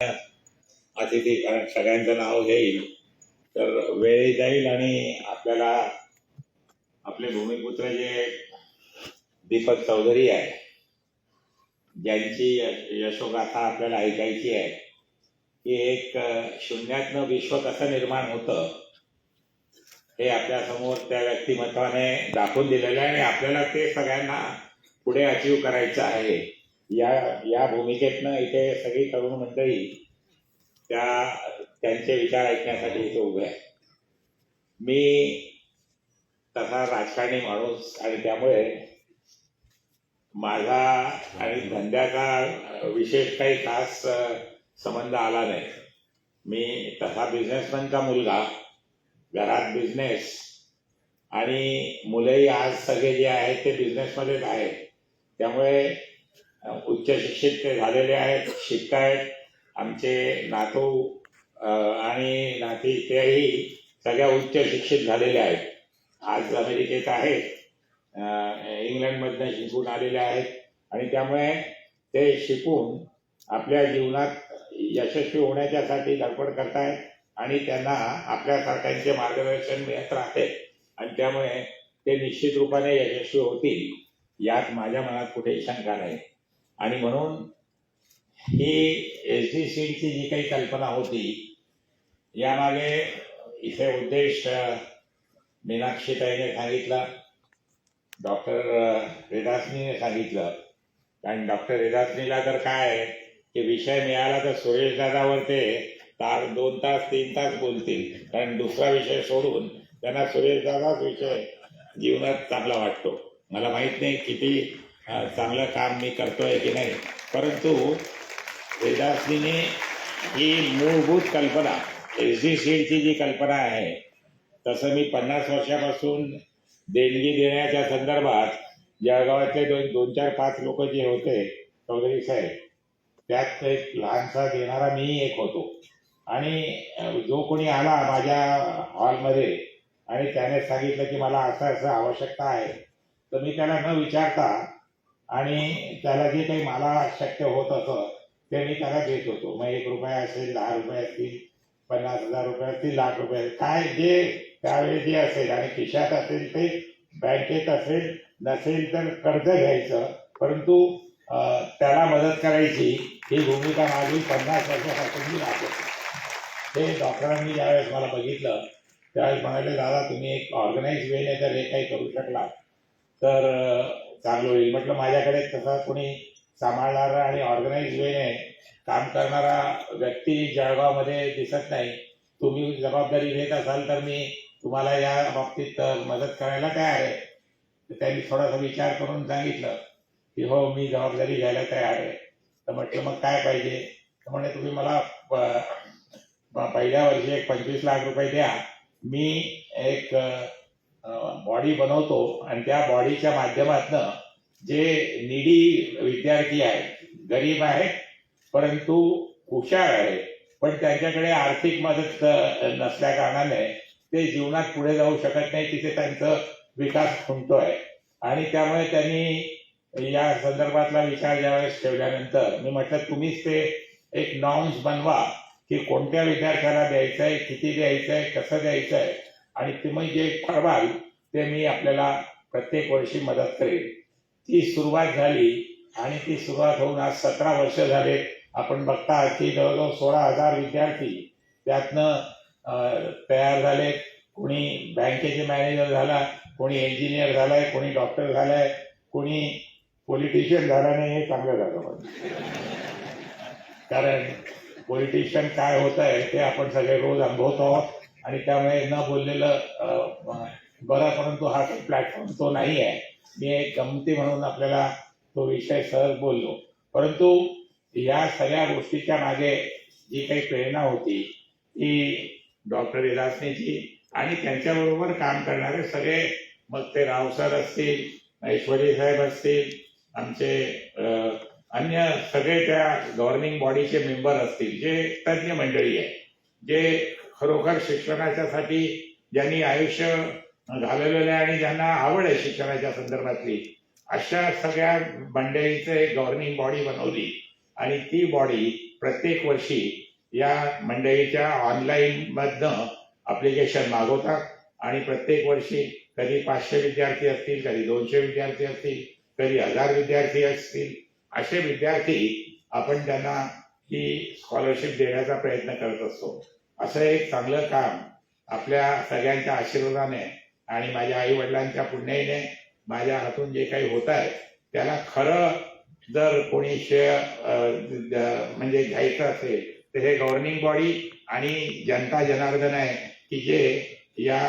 अतिथी कारण सगळ्यांचं नाव घेईल. तर वेळ जाईल आणि आपल्याला आपले भूमिपुत्र जे दीपक चौधरी आहे ज्यांची यशोगाथा आपल्याला ऐकायची आहे की एक शून्यातनं विश्व कसं निर्माण होतं हे आपल्यासमोर त्या व्यक्तिमत्वाने दाखवून दिलेलं आहे आणि आपल्याला ते सगळ्यांना पुढे अचीव करायचं आहे. या या भूमिकेतनं इथे सगळी तरुण मंडळी त्या त्यांचे विचार ऐकण्यासाठी इथे उभे आहे मी तसा राजकारणी माणूस आणि त्यामुळे माझा आणि धंद्याचा विशेष काही खास संबंध आला नाही. मी तसा बिझनेसमॅनचा मुलगा घरात बिझनेस आणि मुलंही आज सगळे जे आहेत ते बिझनेसमध्येच आहेत. त्यामुळे उच्च शिक्षित ते झालेले आहेत शिकतायत आमचे नातू आणि नाती तेही सगळ्या उच्च शिक्षित झालेले आहेत. आज अमेरिकेत आहेत. इंग्लंडमधनं शिकून आलेले आहेत. आणि त्यामुळे ते शिकून आपल्या जीवनात यशस्वी होण्याच्यासाठी धडपड करतायत आणि त्यांना आपल्यासारख्यांचे मार्गदर्शन मिळत राहते. आणि त्यामुळे ते निश्चित रूपाने यशस्वी होतील यात माझ्या मनात कुठेही शंका नाही. आणि म्हणून ही एस डी सीची जी काही कल्पना होती यामागे इथे उद्देश मीनाक्षी मीनाक्षीताईने सांगितला डॉक्टर रेदासनीने सांगितलं. कारण डॉक्टर रेदासनीला तर काय की विषय मिळाला तर सुरेश दादावर ते तार दोन तास तीन तास बोलतील. कारण दुसरा विषय सोडून त्यांना सुरेश दादाच विषय जीवनात चांगला वाटतो. मला माहीत नाही किती चांगलं काम मी करतोय की नाही? परंतु वेदासनीने ही मूलभूत कल्पना एस डी सीडची जी कल्पना आहे तसं मी पन्नास वर्षापासून देणगी देण्याच्या संदर्भात जळगावातले दोन दोन चार पाच लोक जे होते चौधरी साहेब त्यात एक लहानसा देणारा मी एक होतो. आणि जो कोणी आला माझ्या हॉलमध्ये आणि त्याने सांगितलं की मला असं असं आवश्यकता आहे तर मी त्याला न विचारता आणि त्याला जे काही मला शक्य होत असं ते मी त्याला देत होतो. मग एक रुपया असेल दहा रुपये असतील पन्नास हजार रुपये असतील लाख रुपये काय जे त्यावेळी जे असेल आणि खिशात असेल ते बँकेत असेल नसेल तर कर्ज घ्यायचं. परंतु त्याला मदत करायची ही भूमिका माझी पन्नास वर्षापासून मी राहतो ते डॉक्टरांनी ज्यावेळेस मला बघितलं त्यावेळेस म्हणाले दादा तुम्ही एक ऑर्गनाईज वेने जर हे काही करू शकला तर चांगलं होईल. म्हटलं माझ्याकडे तसा कोणी सांभाळणारा आणि ऑर्गनाईज वेने काम करणारा व्यक्ती जळगावमध्ये दिसत नाही. तुम्ही जबाबदारी घेत असाल तर मी तुम्हाला या बाबतीत मदत करायला तयार आहे. तर त्यांनी थोडासा विचार करून सांगितलं की हो मी जबाबदारी घ्यायला तयार आहे. तर म्हटलं मग काय पाहिजे? तर म्हणे तुम्ही मला प- पहिल्या वर्षी एक पंचवीस लाख रुपये द्या. मी एक बॉडी बनवतो आणि त्या बॉडीच्या माध्यमातनं जे निडी विद्यार्थी आहेत गरीब आहेत परंतु हुशार आहेत पण त्यांच्याकडे आर्थिक मदत नसल्या कारणाने ते जीवनात पुढे जाऊ शकत नाही तिथे त्यांचा विकास खुंटतोय. आणि त्यामुळे त्यांनी या संदर्भातला विचार ज्यावेळेस ठेवल्यानंतर मी म्हटलं तुम्हीच ते एक नॉर्म्स बनवा की कोणत्या विद्यार्थ्याला द्यायचं आहे किती द्यायचं आहे कसं द्यायचं आहे आणि तुम्ही जे ठरवाल ते मी आपल्याला प्रत्येक वर्षी मदत करेन. ती सुरुवात झाली आणि ती सुरुवात होऊन आज सतरा वर्ष झाले आपण बघता की जवळजवळ सोळा हजार विद्यार्थी त्यातनं तयार झाले. कोणी बँकेचे मॅनेजर झाला कोणी इंजिनियर झालाय कोणी डॉक्टर झालाय कोणी पॉलिटिशियन झाला नाही हे चांगलं झालं पण कारण पॉलिटिशियन काय होत आहे ते आपण सगळे रोज अनुभवतो. आहोत आणि त्यामुळे न बोललेलं बरं परंतु हा प्लॅटफॉर्म तो नाही आहे मी एक गमती म्हणून आपल्याला तो विषय सहज बोललो. परंतु या सगळ्या गोष्टीच्या मागे जी काही प्रेरणा होती ती डॉक्टर विलासनीची आणि त्यांच्याबरोबर काम करणारे सगळे मग ते राव सर असतील ऐश्वरी साहेब असतील आमचे अन्य सगळे त्या गव्हर्निंग बॉडीचे मेंबर असतील जे तज्ज्ञ मंडळी आहे जे खरोखर शिक्षणाच्यासाठी ज्यांनी आयुष्य घालवलेलं आहे आणि ज्यांना आवड आहे शिक्षणाच्या संदर्भातली अशा सगळ्या मंडळीचं एक गव्हर्निंग बॉडी बनवली. आणि ती बॉडी प्रत्येक वर्षी या मंडळीच्या ऑनलाईन मधनं अप्लिकेशन मागवतात. आणि प्रत्येक वर्षी कधी पाचशे विद्यार्थी असतील कधी दोनशे विद्यार्थी असतील कधी हजार विद्यार्थी असतील असे विद्यार्थी आपण त्यांना ही स्कॉलरशिप देण्याचा प्रयत्न करत असतो. असं एक चांगलं काम आपल्या सगळ्यांच्या आशीर्वादाने आणि माझ्या आई वडिलांच्या पुण्याईने माझ्या हातून जे काही होत आहे त्याला खरं जर कोणी शेअर म्हणजे घ्यायचं असेल तर हे गव्हर्निंग बॉडी आणि जनता जनार्दन आहे की जे या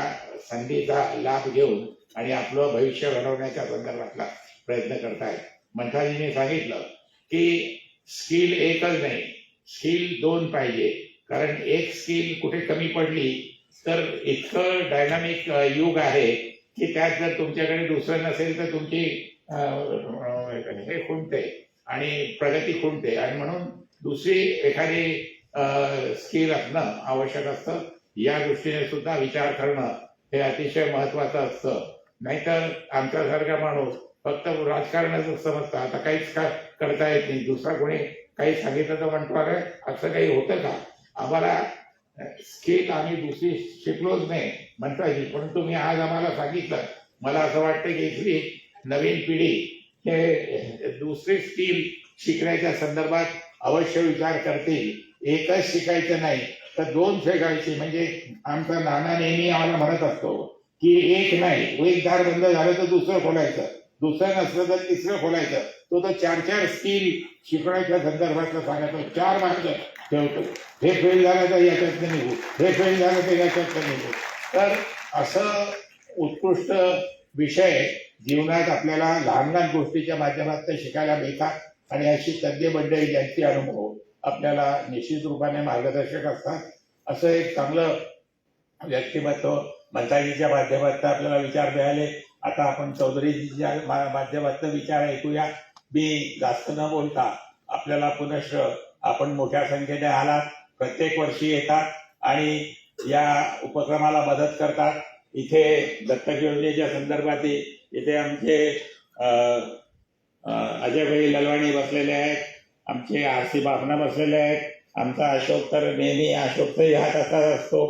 संधीचा लाभ घेऊन आणि आपलं भविष्य घडवण्याच्या संदर्भातला प्रयत्न करतायत. मंत्राजींनी सांगितलं की स्किल एकच नाही स्किल दोन पाहिजे. कारण एक स्किल कुठे कमी पडली तर इतकं डायनामिक युग आहे की त्यात जर तुमच्याकडे दुसरं नसेल तर तुमची हे खुंटते आणि प्रगती खुंटते. आणि म्हणून दुसरी एखादी स्किल असणं आवश्यक असतं. या दृष्टीने सुद्धा विचार करणं हे अतिशय महत्वाचं असतं. नाहीतर आमच्यासारखा माणूस फक्त राजकारणच समजतं. आता काहीच का करता येत नाही. दुसरा कोणी काही सांगितलं तर म्हणतो अरे असं काही होतं का? आम्हाला स्केल आम्ही दुसरी शिकलोच नाही म्हणता येईल पण तुम्ही आज आम्हाला सांगितलं. मला असं वाटतं की इथली नवीन पिढी हे दुसरी स्किल शिकण्याच्या संदर्भात अवश्य विचार करतील. एकच शिकायचं नाही तर दोन शिकायची. म्हणजे आमचा नाना नेहमी आम्हाला म्हणत असतो की एक नाही एक दार बंद झालं तर दुसरं खोलायचं. दुसरं नसलं तर तिसरं खोलायचं. तो तर चार चार स्किल शिकण्याच्या संदर्भातलं सांगायचं चार मार्ग ठेवतो. हे फेल झालं तर याच्यात निघू. हे फेल झालं तर याच्यात निघू. तर असं उत्कृष्ट विषय जीवनात आपल्याला लहान लहान गोष्टीच्या माध्यमातून शिकायला मिळतात. आणि अशी तज्ज्ञ मंडळी ज्यांचे अनुभव आपल्याला निश्चित रूपाने मार्गदर्शक असतात. असं एक चांगलं व्यक्तिमत्व मंताजीच्या माध्यमातून आपल्याला विचार मिळाले. आता आपण चौधरीजीच्या मा- माध्यमातून विचार ऐकूया. मी जास्त न बोलता आपल्याला पुनश्च आपण मोठ्या संख्येने आलात प्रत्येक वर्षी येतात आणि या उपक्रमाला मदत करतात. इथे दत्तक योजनेच्या संदर्भात इथे आमचे अजयभाई ललवाणी बसलेले आहेत आमचे आर सी बापना बसलेले आहेत आमचा अशोक तर नेहमी अशोकचाही हात असाच असतो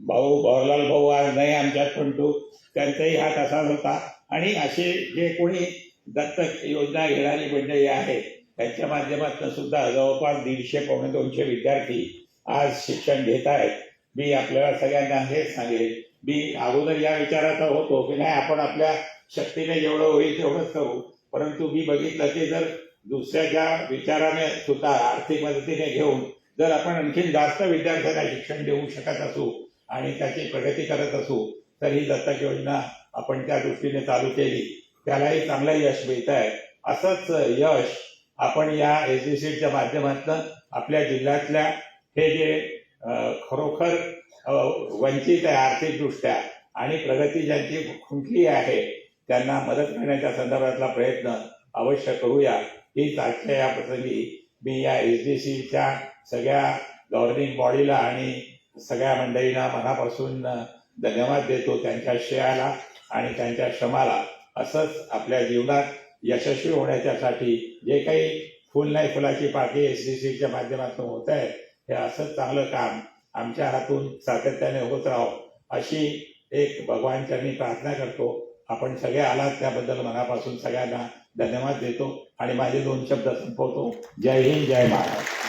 भाऊ भवरलाल भाऊ आज नाही आमच्यात पण तू त्यांचाही हात असाच होता. आणि असे जे कोणी दत्तक योजना घेणारी मंडळी आहे. त्यांच्या माध्यमातून सुद्धा जवळपास दीडशे पावणे दोनशे विद्यार्थी आज शिक्षण घेत आहेत. मी आपल्याला सगळ्यांना हेच सांगेल. मी अगोदर या विचाराचा होतो की नाही आपण आपल्या शक्तीने जेवढं होईल तेवढंच करू. परंतु मी बघितलं की जर दुसऱ्याच्या विचाराने सुद्धा आर्थिक मदतीने घेऊन जर आपण आणखीन जास्त विद्यार्थ्यांना शिक्षण देऊ शकत असू आणि त्याची प्रगती करत असू तर ही दत्तक योजना आपण त्या दृष्टीने चालू केली. त्यालाही चांगलं यश मिळत आहे असंच यश आपण या एस डी सीच्या माध्यमातून आपल्या जिल्ह्यातल्या हे जे खरोखर वंचित आहे आर्थिकदृष्ट्या आणि प्रगती ज्यांची खुंटली आहे त्यांना मदत करण्याच्या संदर्भातला प्रयत्न अवश्य करूया. हीच आजच्या या प्रसंगी मी या एस डी सीच्या सगळ्या गव्हर्निंग बॉडीला आणि सगळ्या मंडळींना मनापासून धन्यवाद देतो त्यांच्या श्रेयाला आणि त्यांच्या श्रमाला असंच आपल्या जीवनात यशस्वी होण्याच्यासाठी जे काही फुल नाही फुलाची पाठी एस डी सीच्या माध्यमातून होत आहे हे असंच चांगलं काम आमच्या हातून सातत्याने होत राहो अशी एक भगवान चरणी प्रार्थना करतो. आपण सगळे आलात त्याबद्दल मनापासून सगळ्यांना धन्यवाद देतो आणि माझे दोन शब्द संपवतो. जय हिंद जय महाराष्ट्र